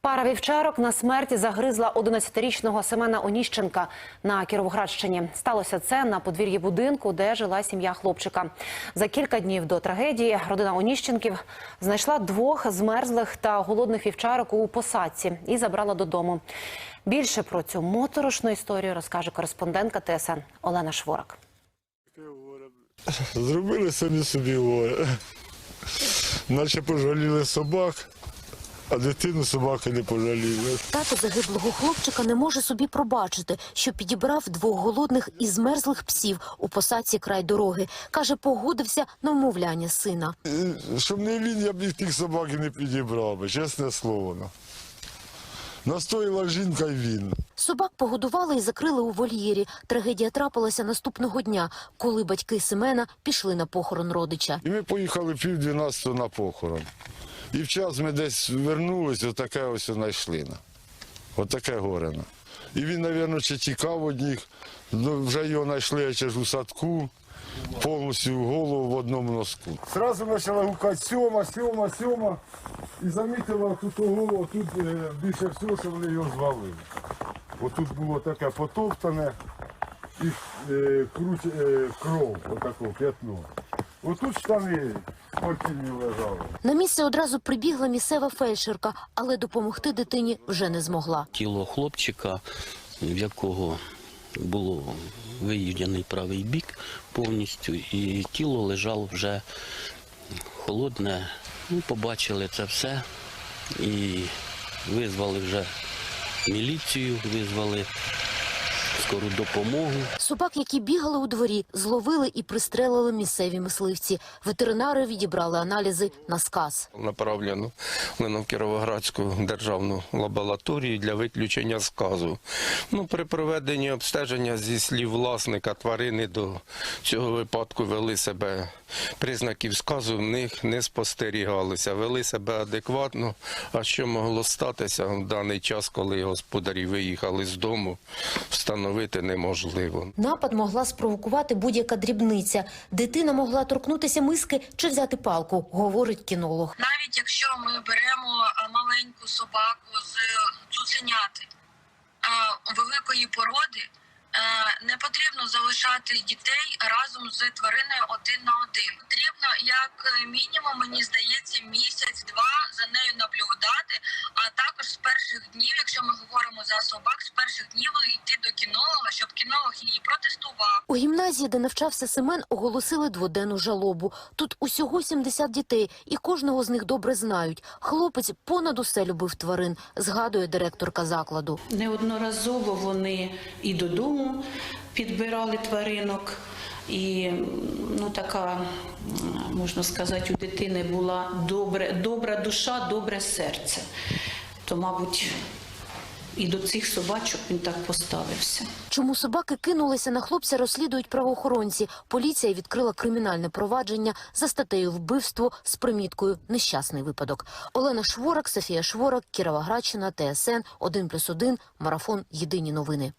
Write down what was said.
Пара вівчарок на смерті загризла 11-річного Семена Оніщенка на Кіровоградщині. Сталося це на подвір'ї будинку, де жила сім'я хлопчика. За кілька днів до трагедії родина Оніщенків знайшла двох змерзлих та голодних вівчарок у посадці і забрала додому. Більше про цю моторошну історію розкаже кореспондентка ТСН Олена Шворак. Зробили самі собі горе. Наче пожаліли собак, а дитину собаки не пожаліли. Тато загиблого хлопчика не може собі пробачити, що підібрав двох голодних і змерзлих псів у посадці край дороги. Каже, погодився на вмовляння сина. Щоб не він, я б їх тих собак і не підібрав би, чесне слово. ну. Настоїла жінка і він. Собак погодували і закрили у вольєрі. Трагедія трапилася наступного дня, коли батьки Семена пішли на похорон родича. І ми поїхали пів дванадцятого на похорон. І в час ми десь вернулися, отаке ось знайшли. на. Отаке горено. І він, мабуть, чи тікав од них, ну, вже його знайшли ж у садку, повністю голову в одному носку. Зразу почала гукати сьома, сьома, сьома. І замітила тут того, тут е, більше всього, що вони його звалили. Отут було таке потоптане і е, круть, е, кров, отако, п'ятно. Отут штани спортивні лежали. На місце одразу прибігла місцева фельдшерка, але допомогти дитині вже не змогла. тіло хлопчика, в якого було виїдений правий бік повністю, і тіло лежало вже холодне. Ну, побачили це все і визвали вже міліцію, визвали скору допомогу. Собак, які бігали у дворі, зловили і пристрелили місцеві мисливці. Ветеринари відібрали аналізи на сказ. направлено в Кіровоградську державну лабораторію для виключення сказу. Ну, при проведенні обстеження зі слів власника тварини до цього випадку вели себе признаків сказу в них не спостерігалося, вели себе адекватно. А що могло статися в даний час, коли господарі виїхали з дому, встановити неможливо. Напад могла спровокувати будь-яка дрібниця. Дитина могла торкнутися миски чи взяти палку, говорить кінолог. навіть якщо ми беремо маленьку собаку з цуценяти великої породи, е, не потрібно залишати дітей разом з твариною один на один. Потрібно як мінімум, мені здається, місяць-два за нею наблюдати, а також з перших днів, якщо ми говоримо за собак, з перших днів кінолога, щоб кінолог її протестував. У гімназії, де навчався Семен, оголосили дводенну жалобу. Тут усього 70 дітей, і кожного з них добре знають. Хлопець понад усе любив тварин, згадує директорка закладу. Неодноразово вони і додому підбирали тваринок. І ну така можна сказати, у дитини була добре, добра душа, добре серце. То, мабуть, і до цих собачок він так поставився. Чому собаки кинулися на хлопця, розслідують правоохоронці. Поліція відкрила кримінальне провадження за статтею вбивство з приміткою нещасний випадок. Олена Шворак, Софія Шворак, Грачина, ТСН 1+,1, Марафон. Єдині новини.